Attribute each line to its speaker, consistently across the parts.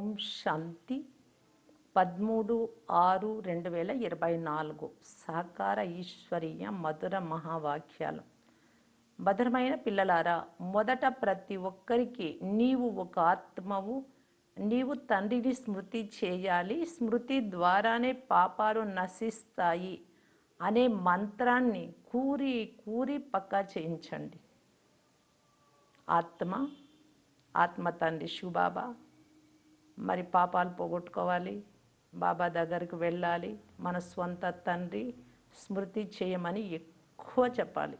Speaker 1: ఓం శాంతి. పదమూడు ఆరు రెండు వేల ఇరవై నాలుగు సహకార ఈశ్వరీయ మధుర మహావాక్యాలు. భద్రమైన పిల్లలారా మొదట ప్రతి ఒక్కరికి నీవు ఒక ఆత్మవు. నీవు తండ్రిని స్మృతి చేయాలి. స్మృతి ద్వారానే పాపాలు నశిస్తాయి అనే మంత్రాన్ని కూరి కూరి పక్కా చేయించండి. ఆత్మ ఆత్మ తండ్రి శివబాబా. మరి పాపాలు పోగొట్టుకోవాలి. బాబా దగ్గరికి వెళ్ళాలి. మన స్వంత తండ్రి స్మృతి చేయమని ఎక్కువ చెప్పాలి.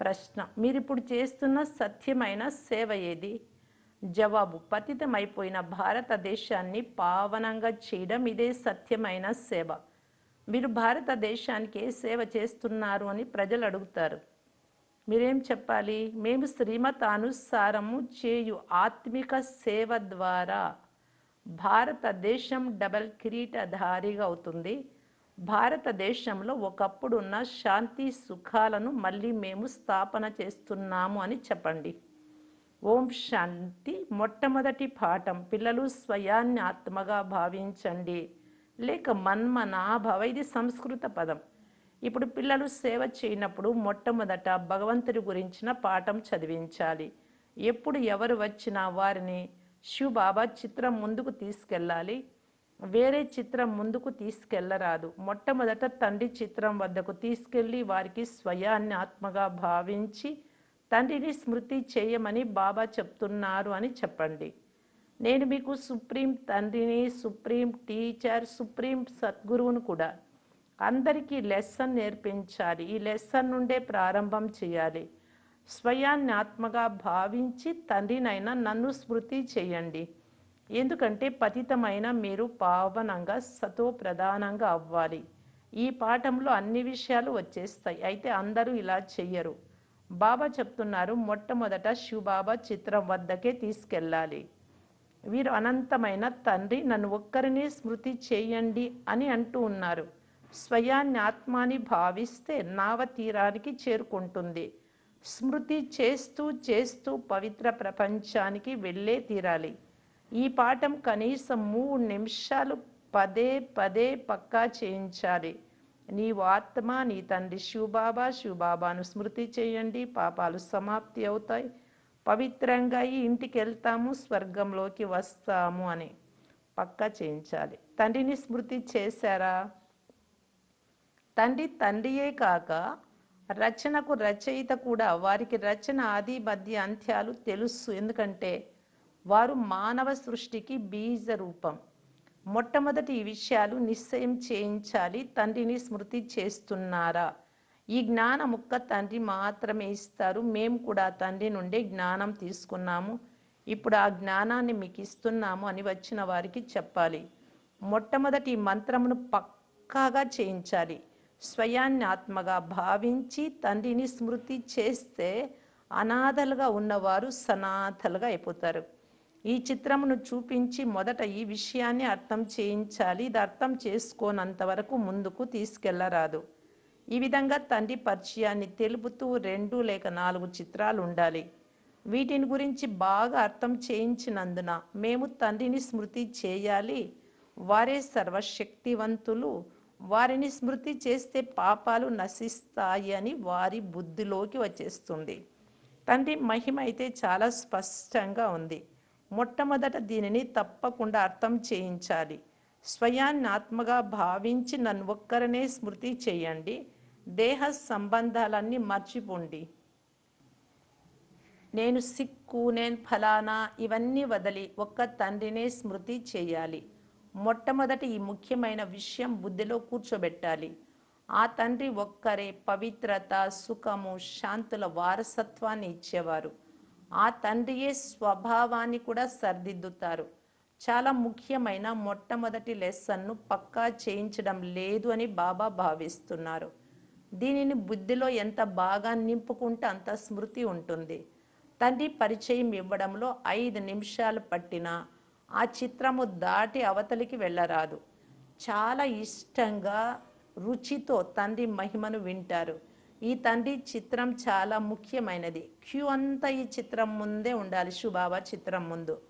Speaker 1: ప్రశ్న మీరు ఇప్పుడు చేస్తున్న సత్యమైన సేవ ఏది? జవాబు పతితమైపోయిన భారతదేశాన్ని పావనంగా చేయడం ఇదే సత్యమైన సేవ. మీరు భారతదేశానికి ఏ సేవ చేస్తున్నారు అని ప్రజలు అడుగుతారు. మీరేం చెప్పాలి? మేము శ్రీమత అనుసారము చేయు ఆత్మిక సేవ ద్వారా. భారతదేశం డబల్ కిరీటధారిగా అవుతుంది. భారతదేశంలో ఒకప్పుడున్న శాంతి సుఖాలను మళ్ళీ మేము స్థాపన చేస్తున్నాము అని చెప్పండి. ఓం శాంతి. మొట్టమొదటి పాఠం పిల్లలు స్వయాన్ని ఆత్మగా భావించండి. లేక మన్మనాభవ ఇది సంస్కృత పదం. ఇప్పుడు పిల్లలు సేవ చేయనప్పుడు మొట్టమొదట భగవంతుడి గురించిన పాఠం చదివించాలి. ఎప్పుడు ఎవరు వచ్చినా వారిని శివ్ బాబా చిత్రం ముందుకు తీసుకెళ్ళాలి. వేరే చిత్రం ముందుకు తీసుకెళ్ళరాదు మొట్టమొదట తండ్రి చిత్రం వద్దకు తీసుకెళ్ళి వారికి స్వయాన్ని ఆత్మగా భావించి తండ్రిని స్మృతి చేయమని బాబా చెప్తున్నారు అని చెప్పండి. నేను మీకు సుప్రీం తండ్రిని సుప్రీం టీచర్ సుప్రీం సద్గురువును కూడా అందరికీ లెసన్ నేర్పించాలి. ఈ లెసన్ నుండే ప్రారంభం చేయాలి. స్వయాన్ని ఆత్మగా భావించి తండ్రినైనా నన్ను స్మృతి చేయండి. ఎందుకంటే పతితమైన మీరు పావనంగా సతో ప్రధానంగా అవ్వాలి. ఈ పాఠంలో అన్ని విషయాలు వచ్చేస్తాయి. అయితే అందరూ ఇలా చెయ్యరు. బాబా చెప్తున్నారు మొట్టమొదట శివబాబా చిత్రం వద్దకే తీసుకెళ్ళాలి. వీరు అనంతమైన తండ్రి నన్ను ఒక్కరిని స్మృతి చేయండి అని అంటూ ఉన్నారు. స్వయాన్ని ఆత్మాని భావిస్తే నావ తీరానికి చేరుకుంటుంది. స్మృతి చేస్తూ చేస్తూ పవిత్ర ప్రపంచానికి వెళ్ళే తీరాలి. ఈ పాఠం కనీసం మూడు నిమిషాలు పదే పదే పక్కా చేయించాలి. నీవు ఆత్మ నీ తండ్రి శివబాబా శివబాబాను స్మృతి చేయండి. పాపాలు సమాప్తి అవుతాయి. పవిత్రంగా ఈ ఇంటికి వెళ్తాము స్వర్గంలోకి వస్తాము అని పక్కా చేయించాలి. తండ్రిని స్మృతి చేశారా? తండ్రి తండ్రియే కాక రచనకు రచయిత కూడా వారికి రచన ఆది మధ్య అంత్యాలు తెలుసు. ఎందుకంటే వారు మానవ సృష్టికి బీజ రూపం. మొట్టమొదటి ఈ విషయాలు నిశ్చయం చేయించాలి. తండ్రిని స్మృతి చేస్తున్నారా? ఈ జ్ఞానం ఒక్క తండ్రి మాత్రమే ఇస్తారు. మేము కూడా తండ్రి నుండి జ్ఞానం తీసుకున్నాము. ఇప్పుడు ఆ జ్ఞానాన్ని మీకు ఇస్తున్నాము అని వచ్చిన వారికి చెప్పాలి. మొట్టమొదటి మంత్రమును పక్కాగా చేయించాలి. స్వయాన్ని ఆత్మగా భావించి తండ్రిని స్మృతి చేస్తే అనాథలుగా ఉన్నవారు సనాథలుగా అయిపోతారు. ఈ చిత్రమును చూపించి మొదట ఈ విషయాన్ని అర్థం చేయించాలి. ఇది అర్థం చేసుకోనంత వరకు ముందుకు తీసుకెళ్ళరాదు. ఈ విధంగా తండ్రి పరిచయాన్ని తెలుపుతూ రెండు లేక నాలుగు చిత్రాలు ఉండాలి. వీటిని గురించి బాగా అర్థం చేయించినందున మేము తండ్రిని స్మృతి చేయాలి. వారే సర్వశక్తివంతులు. వారిని స్మృతి చేస్తే పాపాలు నశిస్తాయి అని వారి బుద్ధిలోకి వచ్చేస్తుంది. తండ్రి మహిమ అయితే చాలా స్పష్టంగా ఉంది. మొట్టమొదట దీనిని తప్పకుండా అర్థం చేయించాలి. స్వయాన్ని ఆత్మగా భావించి నన్ను ఒక్కరనే స్మృతి చేయండి. దేహ సంబంధాలన్నీ మర్చిపోండి. నేను సిక్కు నేను ఫలానా ఇవన్నీ వదిలి ఒక్క తండ్రినే స్మృతి చేయాలి. మొట్టమొదటి ఈ ముఖ్యమైన విషయం బుద్ధిలో కూర్చోబెట్టాలి. ఆ తండ్రి ఒక్కరే పవిత్రత సుఖము శాంతుల వారసత్వాన్ని ఇచ్చేవారు. ఆ తండ్రియే స్వభావాన్ని కూడా సరిదిద్దుతారు. చాలా ముఖ్యమైన మొట్టమొదటి లెసన్ను పక్కా చేయించడం లేదు అని బాబా భావిస్తున్నారు. దీనిని బుద్ధిలో ఎంత బాగా నింపుకుంటే అంత స్మృతి ఉంటుంది. తండ్రి పరిచయం ఇవ్వడంలో ఐదు నిమిషాలు పట్టినా ఆ చిత్రము దాటి అవతలికి వెళ్ళరాదు. చాలా ఇష్టంగా రుచితో తండ్రి మహిమను వింటారు. ఈ తండ్రి చిత్రం చాలా ముఖ్యమైనది. క్యూ అంతా ఈ చిత్రం ముందే ఉండాలి శుభాబా చిత్రం ముందు.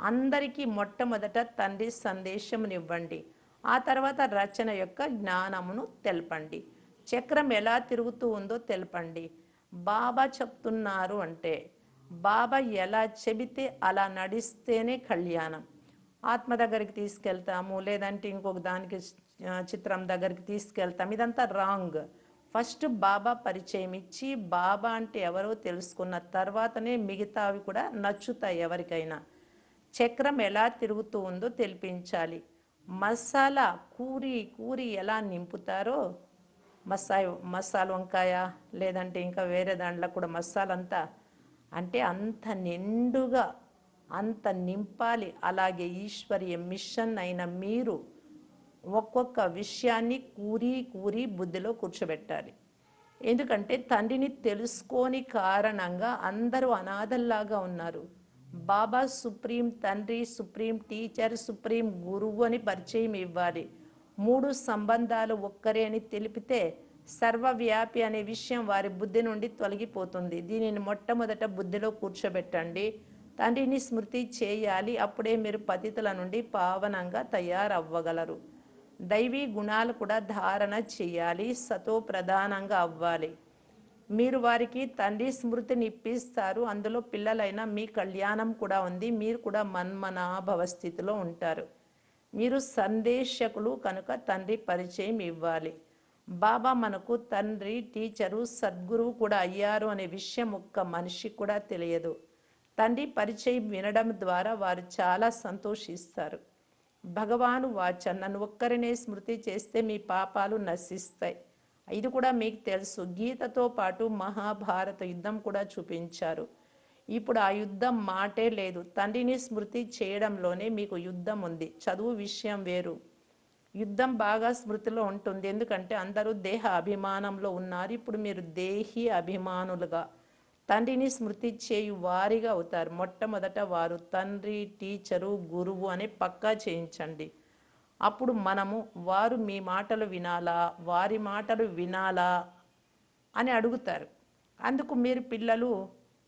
Speaker 1: అందరికీ మొట్టమొదట తండ్రి సందేశమునివ్వండి. ఆ తర్వాత రచన యొక్క జ్ఞానమును తెలపండి. చక్రం ఎలా తిరుగుతూ ఉందో తెలపండి. బాబా చెప్తున్నారు అంటే బాబా ఎలా చెబితే అలా నడిస్తేనే కళ్యాణం. ఆత్మ దగ్గరికి తీసుకెళ్తాము లేదంటే ఇంకొక దానికి చిత్రం దగ్గరికి తీసుకెళ్తాం ఇదంతా రాంగ్. ఫస్ట్ బాబా పరిచయం ఇచ్చి బాబా అంటే ఎవరో తెలుసుకున్న తర్వాతనే మిగతావి కూడా నచ్చుతాయి ఎవరికైనా. చక్రం ఎలా తిరుగుతూ ఉందో తెలిపించాలి. మసాలా కూరి కూరి ఎలా నింపుతారో మసాయి మసాలా వంకాయ లేదంటే ఇంకా వేరే దాంట్లో కూడా మసాలంతా అంటే అంత నిండుగా అంత నింపాలి. అలాగే ఈశ్వరీయ మిషన్ అయిన మీరు ఒక్కొక్క విషయాన్ని కూరి కూరి బుద్ధిలో కూర్చోబెట్టాలి. ఎందుకంటే తండ్రిని తెలుసుకోని కారణంగా అందరూ అనాథల్లాగా ఉన్నారు. బాబా సుప్రీం తండ్రి సుప్రీం టీచర్ సుప్రీం గురువు అని పరిచయం ఇవ్వాలి. మూడు సంబంధాలు ఒక్కరే అని తెలిపితే సర్వవ్యాపి అనే విషయం వారి బుద్ధి నుండి తొలగిపోతుంది. దీనిని మొట్టమొదట బుద్ధిలో కూర్చోబెట్టండి. తండ్రిని స్మృతి చేయాలి. అప్పుడే మీరు పతితుల నుండి పావనంగా తయారవ్వగలరు. దైవీ గుణాలు కూడా ధారణ చేయాలి. సతో ప్రధానంగా అవ్వాలి. మీరు వారికి తండ్రి స్మృతిని ఇప్పిస్తారు అందులో పిల్లలైన మీ కళ్యాణం కూడా ఉంది. మీరు కూడా మన్మనాభవ స్థితిలో ఉంటారు. మీరు సందేశకులు కనుక తండ్రి పరిచయం ఇవ్వాలి. బాబా మనకు తండ్రి టీచరు సద్గురువు కూడా అయ్యారు అనే విషయం ఒక్క మనిషికి కూడా తెలియదు. తండ్రి పరిచయం వినడం ద్వారా వారు చాలా సంతోషిస్తారు. భగవాను వాచ నన్ను ఒక్కరినే స్మృతి చేస్తే మీ పాపాలు నశిస్తాయి. ఇది కూడా మీకు తెలుసు. గీతతో పాటు మహాభారత యుద్ధం కూడా చూపించారు. ఇప్పుడు ఆ యుద్ధం మాటే లేదు. తండ్రిని స్మృతి చేయడంలోనే మీకు యుద్ధం ఉంది. చదువు విషయం వేరు. యుద్ధం బాగా స్మృతిలో ఉంటుంది. ఎందుకంటే అందరూ దేహ అభిమానంలో ఉన్నారు. ఇప్పుడు మీరు దేహి అభిమానులుగా తండ్రిని స్మృతి చేయు వారిగా అవుతారు. మొట్టమొదట వారు తండ్రి టీచరు గురువు అని పక్కా చేయించండి. అప్పుడు మనము వారు మీ మాటలు వినాలా వారి మాటలు వినాలా అని అడుగుతారు. అందుకు మీరు పిల్లలు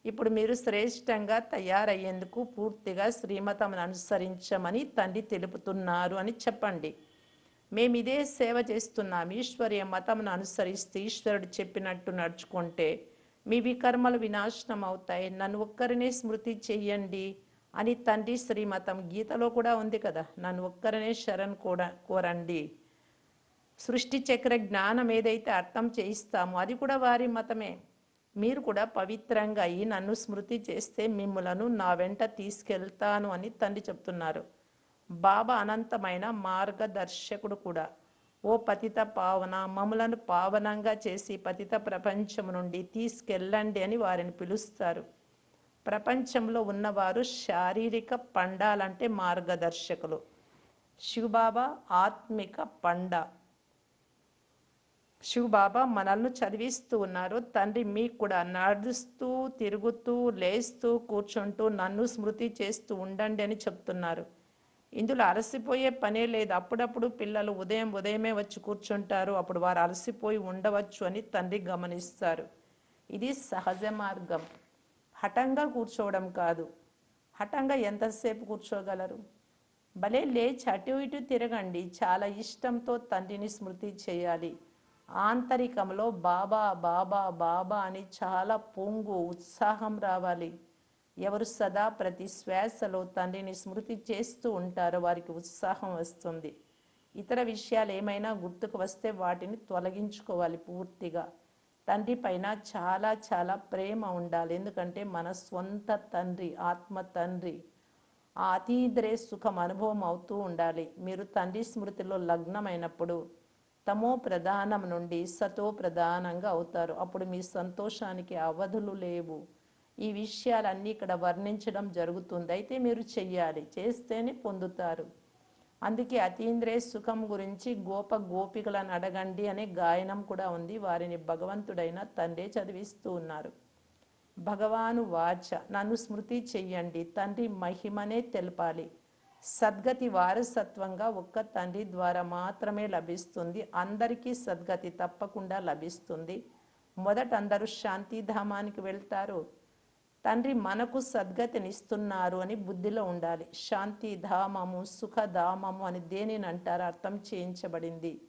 Speaker 1: ఇప్పుడు మీరు శ్రేష్టంగా తయారయ్యేందుకు పూర్తిగా శ్రీమతమును అనుసరించమని తండ్రి తెలుపుతున్నారు అని చెప్పండి. మేము ఇదే సేవ చేస్తున్నాం. ఈశ్వర్య మతమును అనుసరిస్తే ఈశ్వరుడు చెప్పినట్టు నడుచుకుంటే మీ వికర్మలు వినాశనం అవుతాయి. నన్ను ఒక్కరినే స్మృతి చెయ్యండి అని తండ్రి శ్రీమతం గీతలో కూడా ఉంది కదా. నన్ను ఒక్కరినే శరణ్ కూడా కోరండి. సృష్టి చక్ర జ్ఞానం ఏదైతే అర్థం చేయిస్తామో అది కూడా వారి మతమే. మీరు కూడా పవిత్రంగా అయ్యి నన్ను స్మృతి చేస్తే మిమ్మలను నా వెంట తీసుకెళ్తాను అని తండ్రి చెప్తున్నారు. బాబా అనంతమైన మార్గదర్శకుడు కూడా. ఓ పతిత పావన మమ్ములను పావనంగా చేసి పతిత ప్రపంచం నుండి తీసుకెళ్ళండి అని వారిని పిలుస్తారు. ప్రపంచంలో ఉన్నవారు శారీరక పండాలంటే మార్గదర్శకులు. శివబాబా ఆత్మిక పండ. శివబాబా మనల్ని చదివిస్తూ ఉన్నారు. తండ్రి మీకు కూడా నడుస్తూ తిరుగుతూ లేస్తూ కూర్చుంటూ నన్ను స్మృతి చేస్తూ ఉండండి అని చెప్తున్నారు. ఇందులో అలసిపోయే పనే లేదు. అప్పుడప్పుడు పిల్లలు ఉదయం ఉదయమే వచ్చి కూర్చుంటారు. అప్పుడు వారు అలసిపోయి ఉండవచ్చు అని తండ్రి గమనిస్తారు. ఇది సహజ మార్గం. హఠంగా కూర్చోవడం కాదు. హఠంగా ఎంతసేపు కూర్చోగలరు? భలే లేచి అటు ఇటు తిరగండి. చాలా ఇష్టంతో తండ్రిని స్మృతి చేయాలి. ఆంతరికంలో బాబా బాబా బాబా అని చాలా పొంగు ఉత్సాహం రావాలి. ఎవరు సదా ప్రతి శ్వాసలో తండ్రిని స్మృతి చేస్తూ ఉంటారో వారికి ఉత్సాహం వస్తుంది. ఇతర విషయాలు ఏమైనా గుర్తుకు వస్తే వాటిని తొలగించుకోవాలి పూర్తిగా. తండ్రి పైన చాలా చాలా ప్రేమ ఉండాలి. ఎందుకంటే మన సొంత తండ్రి ఆత్మ తండ్రి ఆ అతీంద్రే సుఖం అనుభవం అవుతూ ఉండాలి. మీరు తండ్రి స్మృతిలో లగ్నమైనప్పుడు తమో ప్రధానం నుండి సతో ప్రధానంగా అవుతారు. అప్పుడు మీ సంతోషానికి అవధులు లేవు. ఈ విషయాలన్నీ ఇక్కడ వర్ణించడం జరుగుతుంది. అయితే మీరు చెయ్యాలి. చేస్తేనే పొందుతారు. అందుకే అతీంద్రే సుఖం గురించి గోప గోపికలను అడగండి అనే గాయనం కూడా ఉంది. వారిని భగవంతుడైన తండ్రి చదివిస్తూ ఉన్నారు. భగవాను వాచ నన్ను స్మృతి చెయ్యండి. తండ్రి మహిమనే తెలపాలి. సద్గతి వారసత్వంగా ఒక్క తండ్రి ద్వారా మాత్రమే లభిస్తుంది. అందరికీ సద్గతి తప్పకుండా లభిస్తుంది. మొదట అందరూ శాంతిధామానికి వెళ్తారు. తండ్రి మనకు సద్గతినిస్తున్నారు అని బుద్ధిలో ఉండాలి. శాంతి ధామము సుఖధామము అని దేనిని అంటారు? అర్థం చేయించబడింది.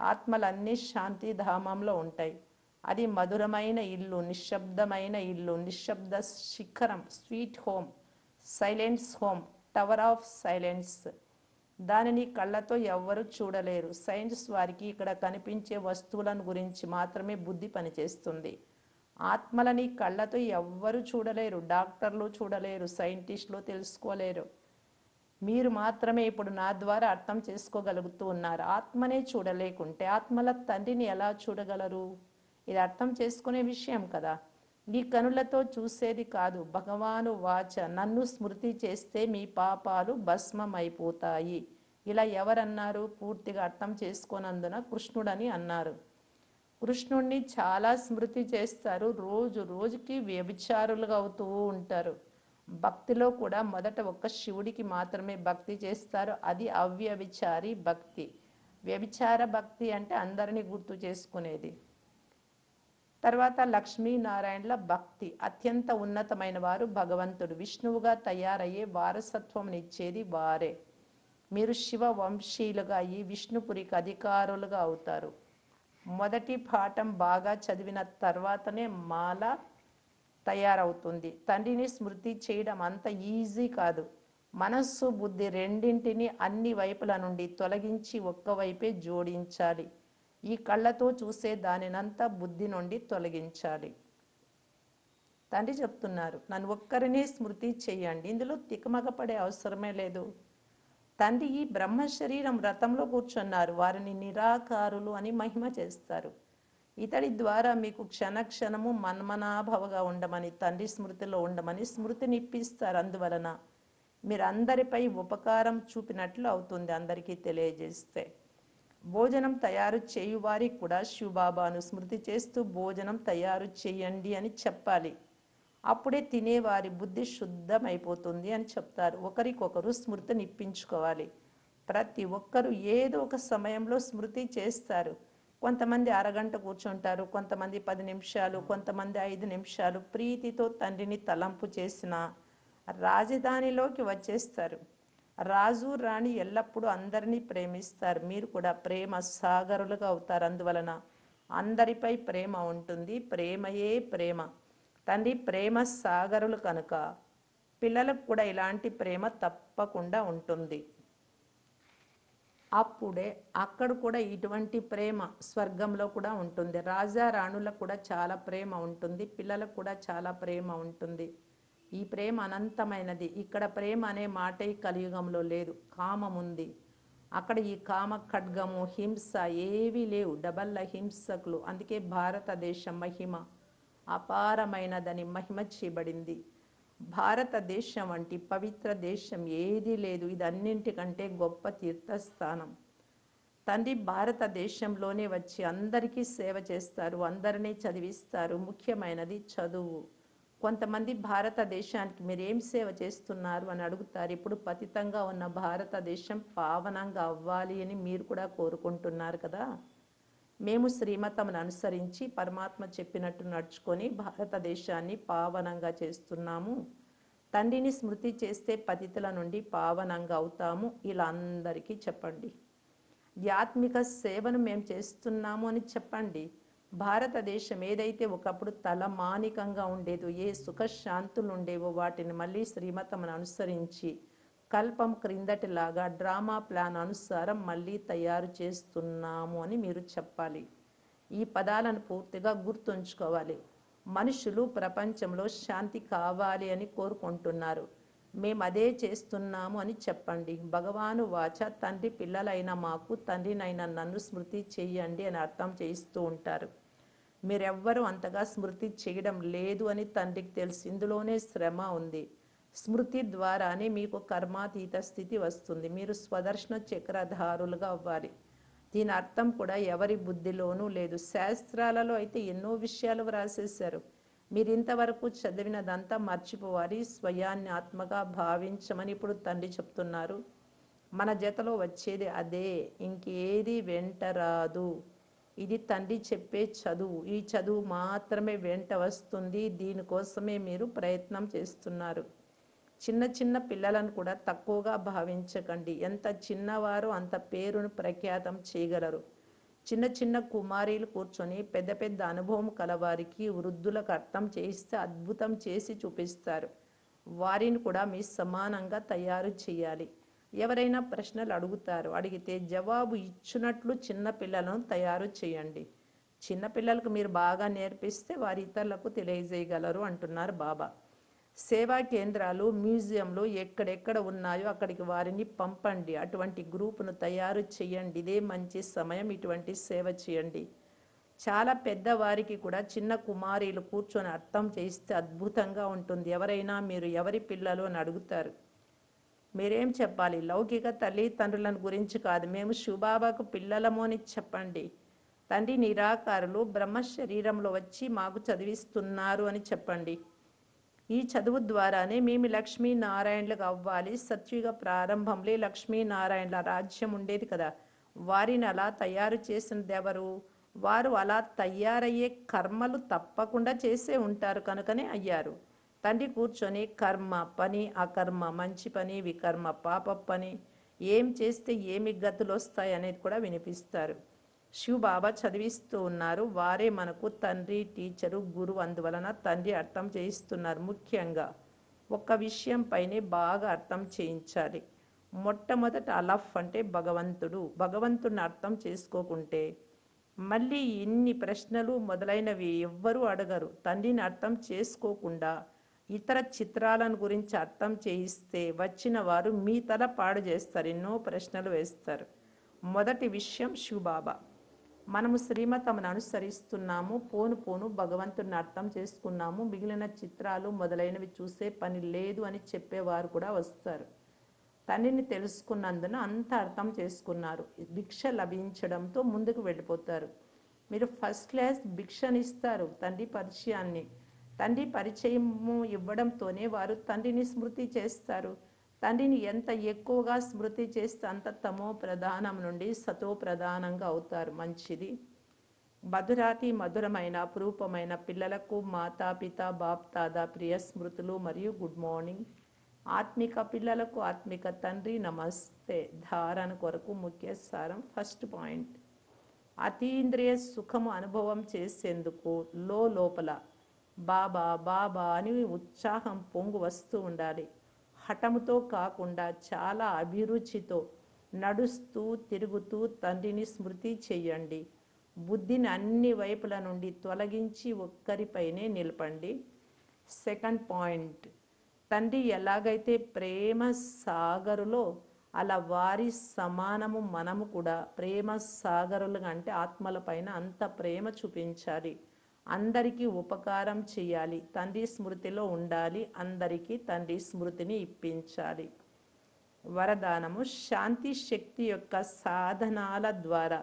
Speaker 1: ఆత్మలన్నీ శాంతి ధామంలో ఉంటాయి. అది మధురమైన ఇల్లు నిశ్శబ్దమైన ఇల్లు నిశ్శబ్ద శిఖరం sweet home silence home tower of silence. దానిని కళ్ళతో ఎవ్వరు చూడలేరు. సైన్స్ వారికి ఇక్కడ కనిపించే వస్తువులను గురించి మాత్రమే బుద్ధి పనిచేస్తుంది. ఆత్మలని కళ్ళతో ఎవ్వరు చూడలేరు డాక్టర్లు చూడలేరు సైంటిస్టులు తెలుసుకోలేరు. మీరు మాత్రమే ఇప్పుడు నా ద్వారా అర్థం చేసుకోగలుగుతూ ఉన్నారు. ఆత్మనే చూడలేకుంటే ఆత్మల తండ్రిని ఎలా చూడగలరు? ఇది అర్థం చేసుకునే విషయం కదా. మీ కనులతో చూసేది కాదు. భగవాను వాచ నన్ను స్మృతి చేస్తే మీ పాపాలు భస్మమైపోతాయి. ఇలా ఎవరన్నారు? పూర్తిగా అర్థం చేసుకోనందున కృష్ణుడని అన్నారు. కృష్ణుణ్ణి చాలా స్మృతి చేస్తారు. రోజు రోజుకి వ్యభిచారులుగా అవుతూ ఉంటారు. భక్తిలో కూడా మొదట ఒక్క శివుడికి మాత్రమే భక్తి చేస్తారు. అది అవ్యభిచారి భక్తి. వ్యభిచార భక్తి అంటే అందరినీ గుర్తు చేసుకునేది. తర్వాత లక్ష్మీనారాయణల భక్తి. అత్యంత ఉన్నతమైన వారు భగవంతుడు. విష్ణువుగా తయారయ్యే వారసత్వం ఇచ్చేది వారే. మీరు శివ వంశీయులుగా అయ్యి విష్ణుపురికి అధికారులుగా అవుతారు. మొదటి పాఠం బాగా చదివిన తర్వాతనే మాల తయారవుతుంది. తండ్రిని స్మృతి చేయడం అంత ఈజీ కాదు. మనస్సు బుద్ధి రెండింటిని అన్ని వైపుల నుండి తొలగించి ఒక్క వైపే జోడించాలి. ఈ కళ్ళతో చూసే దానినంతా బుద్ధి నుండి తొలగించాలి. తండ్రి చెప్తున్నారు నన్ను ఒక్కరిని స్మృతి చేయండి. ఇందులో తికమగపడే అవసరమే లేదు. తండ్రి ఈ బ్రహ్మ శరీరం రథంలో కూర్చున్నారు. వారిని నిరాకారులు అని మహిమ చేస్తారు. ఇతడి ద్వారా మీకు క్షణక్షణము మన్మనాభవగా ఉండమని తండ్రి స్మృతిలో ఉండమని స్మృతిని ఇప్పిస్తారు అందువలన మీరందరిపై ఉపకారం చూపినట్లు అవుతుంది అందరికీ తెలియజేస్తే. భోజనం తయారు చేయువారికి కూడా శివబాబాను స్మృతి చేస్తూ భోజనం తయారు చేయండి అని చెప్పాలి. అప్పుడే తినేవారి బుద్ధి శుద్ధమైపోతుంది అని చెప్తారు. ఒకరికొకరు స్మృతిని ఇప్పించుకోవాలి ప్రతి ఒక్కరు ఏదో ఒక సమయంలో స్మృతి చేస్తారు. కొంతమంది అరగంట కూర్చుంటారు కొంతమంది పది నిమిషాలు కొంతమంది ఐదు నిమిషాలు ప్రీతితో తండ్రిని తలంపు చేసిన రాజధానిలోకి వచ్చేస్తారు. రాజు రాణి ఎల్లప్పుడూ అందరినీ ప్రేమిస్తారు. మీరు కూడా ప్రేమ సాగరులుగా అవుతారు. అందువలన అందరిపై ప్రేమ ఉంటుంది. ప్రేమయే ప్రేమ. తండ్రి ప్రేమ సాగరులు కనుక పిల్లలకు కూడా ఇలాంటి ప్రేమ తప్పకుండా ఉంటుంది. అప్పుడే అక్కడ కూడా ఇటువంటి ప్రేమ స్వర్గంలో కూడా ఉంటుంది. రాజా రాణులకు కూడా చాలా ప్రేమ ఉంటుంది. పిల్లలకు కూడా చాలా ప్రేమ ఉంటుంది. ఈ ప్రేమ అనంతమైనది. ఇక్కడ ప్రేమ అనే మాట ఈ కలియుగంలో లేదు. కామం ఉంది. అక్కడ ఈ కామ ఖడ్గము హింస ఏవీ లేవు. డబల్ల హింసకులు అందుకే భారతదేశం మహిమ. అపారమైనదని మహిమ చేయబడింది. భారతదేశం వంటి పవిత్ర దేశం ఏదీ లేదు. ఇది అన్నింటికంటే గొప్ప తీర్థస్థానం. తండ్రి భారతదేశంలోనే వచ్చి అందరికీ సేవ చేస్తారు. అందరినీ చదివిస్తారు. ముఖ్యమైనది చదువు. కొంతమంది భారతదేశానికి మీరు ఏం సేవ చేస్తున్నారు అని అడుగుతారు. ఇప్పుడు పతితంగా ఉన్న భారతదేశం పావనంగా అవ్వాలి అని మీరు కూడా కోరుకుంటున్నారు కదా? మేము శ్రీమతమును అనుసరించి పరమాత్మ చెప్పినట్టు నడుచుకొని భారతదేశాన్ని పావనంగా చేస్తున్నాము. తండ్రిని స్మృతి చేస్తే పతితుల నుండి పావనంగా అవుతాము. ఇలా అందరికీ చెప్పండి. ఆధ్యాత్మిక సేవను మేము చేస్తున్నాము అని చెప్పండి. భారతదేశం ఏదైతే ఒకప్పుడు తలమానికంగా ఉండేదో ఏ సుఖశాంతులు ఉండేవో వాటిని మళ్ళీ శ్రీమతమును అనుసరించి కల్పం క్రిందటిలాగా డ్రామా ప్లాన్ అనుసారం మళ్ళీ తయారు చేస్తున్నాము అని మీరు చెప్పాలి. ఈ పదాలను పూర్తిగా గుర్తుంచుకోవాలి. మనుషులు ప్రపంచంలో శాంతి కావాలి అని కోరుకుంటున్నారు. మేము అదే చేస్తున్నాము అని చెప్పండి. భగవాను వాచ తండ్రి పిల్లలైన మాకు తండ్రినైన నన్ను స్మృతి చేయండి అని అర్థం చేయిస్తూ ఉంటారు. మీరెవ్వరూ అంతగా స్మృతి చేయడం లేదు అని తండ్రికి తెలుసు. ఇందులోనే శ్రమ ఉంది. స్మృతి ద్వారానే మీకు కర్మాతీత స్థితి వస్తుంది. మీరు స్వదర్శన చక్రధారులుగా అవ్వాలి. దీని అర్థం కూడా ఎవరి బుద్ధిలోనూ లేదు. శాస్త్రాలలో అయితే ఎన్నో విషయాలు వ్రాసేశారు. మీరు ఇంతవరకు చదివినదంతా మర్చిపోవాలి. స్వయాన్ని ఆత్మగా భావించమని ఇప్పుడు తండ్రి చెప్తున్నారు. మన జతలో వచ్చేది అదే. ఇంకేది వెంట రాదు ఇది తండ్రి చెప్పే చదువు. ఈ చదువు మాత్రమే వెంట వస్తుంది. దీనికోసమే మీరు ప్రయత్నం చేస్తున్నారు. చిన్న చిన్న పిల్లలను కూడా తక్కువగా భావించకండి. ఎంత చిన్నవారో అంత పేరును ప్రఖ్యాతం చేయగలరు. చిన్న చిన్న కుమారీలు కూర్చొని పెద్ద పెద్ద అనుభవం కలవారికి వృద్ధులకు అర్థం చేయిస్తే అద్భుతం చేసి చూపిస్తారు. వారిని కూడా మీ సమానంగా తయారు చేయాలి. ఎవరైనా ప్రశ్నలు అడుగుతారు అడిగితే జవాబు ఇచ్చినట్లు చిన్న పిల్లలను తయారు చేయండి. చిన్నపిల్లలకు మీరు బాగా నేర్పిస్తే వారి ఇతరులకు తెలియజేయగలరు అంటున్నారు బాబా. సేవా కేంద్రాలు మ్యూజియంలు ఎక్కడెక్కడ ఉన్నాయో అక్కడికి వారిని పంపండి. అటువంటి గ్రూపును తయారు చేయండి. ఇదే మంచి సమయం. ఇటువంటి సేవ చేయండి. చాలా పెద్దవారికి కూడా చిన్న కుమారీలు కూర్చొని అర్థం చేస్తే అద్భుతంగా ఉంటుంది. ఎవరైనా మీరు ఎవరి పిల్లలు అని అడుగుతారు. మీరేం చెప్పాలి? లౌకిక తల్లిదండ్రులను గురించి కాదు. మేము శివబాబాకు పిల్లలము అని చెప్పండి. తండ్రి నిరాకారులు బ్రహ్మ శరీరంలో వచ్చి మాకు చదివిస్తున్నారు అని చెప్పండి. ఈ చదువు ద్వారానే మేము లక్ష్మీనారాయణలకు అవ్వాలి. సత్యుగ ప్రారంభంలో లక్ష్మీనారాయణల రాజ్యం ఉండేది కదా. వారిని అలా తయారు చేసినది ఎవరు? వారు అలా తయారయ్యే కర్మలు తప్పకుండా చేసే ఉంటారు కనుకనే అయ్యారు. తండ్రి కూర్చొని కర్మ పని అకర్మ మంచి పని వికర్మ పాప పని ఏం చేస్తే ఏమి గతులు వస్తాయి అనేది కూడా వినిపిస్తారు. శివ బాబా చదివిస్తూ ఉన్నారు. వారే మనకు తండ్రి టీచరు గురువు అందువలన తండ్రి అర్థం చేయిస్తున్నారు ముఖ్యంగా. ఒక విషయం పైనే బాగా అర్థం చేయించాలి. మొట్టమొదట అలఫ్ అంటే భగవంతుడు. భగవంతుడిని అర్థం చేసుకోకుంటే మళ్ళీ ఇన్ని ప్రశ్నలు మొదలైనవి ఎవ్వరూ అడగరు. తండ్రిని అర్థం చేసుకోకుండా ఇతర చిత్రాలను గురించి అర్థం చేయిస్తే వచ్చిన వారు మీ తల పాడు చేస్తారు. ఎన్నో ప్రశ్నలు వేస్తారు. మొదటి విషయం శివబాబా. మనము శ్రీమతమును అనుసరిస్తున్నాము పోను పోను భగవంతుని అర్థం చేసుకున్నాము మిగిలిన చిత్రాలు మొదలైనవి చూసే పని లేదు అని చెప్పేవారు కూడా వస్తారు. తండ్రిని తెలుసుకున్నందున అంత అర్థం చేసుకున్నారు. భిక్ష లభించడంతో ముందుకు వెళ్ళిపోతారు. మీరు ఫస్ట్ క్లాస్ భిక్షనిస్తారు తండ్రి పరిచయాన్ని. తండ్రి పరిచయము ఇవ్వడంతోనే వారు తండ్రిని స్మృతి చేస్తారు. తండ్రిని ఎంత ఎక్కువగా స్మృతి చేస్తే అంత తమో ప్రధానం నుండి సతో ప్రధానంగా అవుతారు. మంచిది. మధురాతి మధురమైన అపురూపమైన పిల్లలకు మాతాపిత బాప్తాద ప్రియ స్మృతులు మరియు గుడ్ మార్నింగ్. ఆత్మిక పిల్లలకు ఆత్మిక తండ్రి నమస్తే. ధారణ కొరకు ముఖ్య సారం ఫస్ట్ పాయింట్. అతీంద్రియ సుఖము అనుభవం చేసేందుకు లో లోపల బాబా బాబా అని ఉత్సాహం పొంగు వస్తూ ఉండాలి. హఠముతో కాకుండా చాలా అభిరుచితో నడుస్తూ తిరుగుతూ తండ్రిని స్మృతి చెయ్యండి. బుద్ధిని అన్ని వైపుల నుండి తొలగించి ఒక్కరిపైనే నిలపండి. Second point. తండ్రి ఎలాగైతే ప్రేమ సాగరులో అలా వారి సమానము మనము కూడా ప్రేమ సాగరులుగా అంటే ఆత్మలపైన అంత ప్రేమ చూపించాలి. అందరికీ ఉపకారం చేయాలి. తండ్రి స్మృతిలో ఉండాలి. అందరికీ తండ్రి స్మృతిని ఇప్పించాలి. వరదానము శాంతి శక్తి యొక్క సాధనాల ద్వారా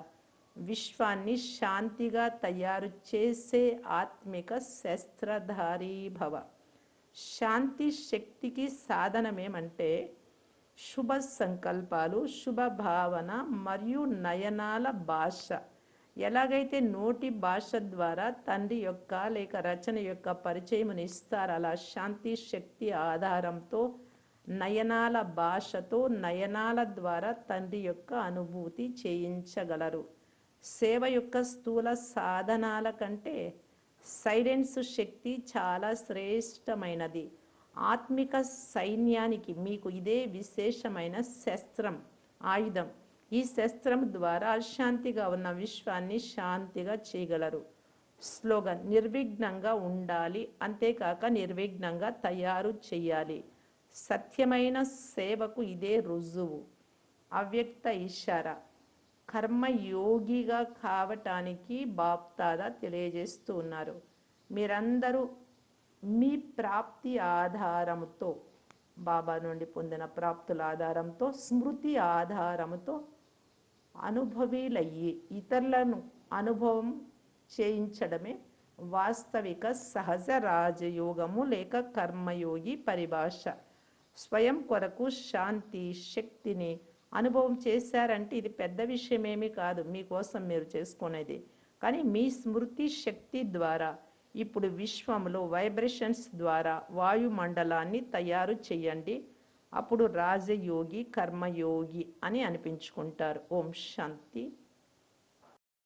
Speaker 1: విశ్వాన్ని శాంతిగా తయారు చేసే ఆత్మిక శస్త్రధారీభవ శాంతి శక్తికి సాధనమేమంటే శుభ సంకల్పాలు శుభ భావన మరియు నయనాల భాష. ఎలాగైతే నోటి భాష ద్వారా తండ్రి యొక్క లేక రచన యొక్క పరిచయముని ఇస్తారు అలా శాంతి శక్తి ఆధారంతో నయనాల భాషతో నయనాల ద్వారా తండ్రి యొక్క అనుభూతి చేయించగలరు. సేవ యొక్క స్థూల సాధనాల కంటే సైలెన్స్ శక్తి చాలా శ్రేష్టమైనది. ఆత్మిక సైన్యానికి మీకు ఇదే విశేషమైన శస్త్రం ఆయుధం. ఈ శస్త్రం ద్వారా అశాంతిగా ఉన్న విశ్వాన్ని శాంతిగా చేయగలరు. స్లోగన్ నిర్విఘ్నంగా ఉండాలి అంతేకాక నిర్విఘ్నంగా తయారు చేయాలి. సత్యమైన సేవకు ఇదే రుజువు. అవ్యక్త ఇషారా కర్మయోగిగా కావటానికి బాప్తాదా తెలియజేస్తూ ఉన్నారు. మీరందరూ మీ ప్రాప్తి ఆధారంతో బాబా నుండి పొందిన ప్రాప్తుల ఆధారంతో స్మృతి ఆధారంతో అనుభవీలయ్యి ఇతరులను అనుభవం చేయించడమే వాస్తవిక సహజ రాజయోగము లేక కర్మయోగి పరిభాష. స్వయం కొరకు శాంతి శక్తిని అనుభవం చేశారంటే ఇది పెద్ద విషయం ఏమీ కాదు మీకోసం మీరు చేసుకునేది. కానీ మీ స్మృతి శక్తి ద్వారా ఇప్పుడు విశ్వంలో వైబ్రేషన్స్ ద్వారా వాయుమండలాన్ని తయారు చేయండి. అప్పుడు రాజయోగి కర్మయోగి అని అనిపించుకుంటారు. ఓం శాంతి.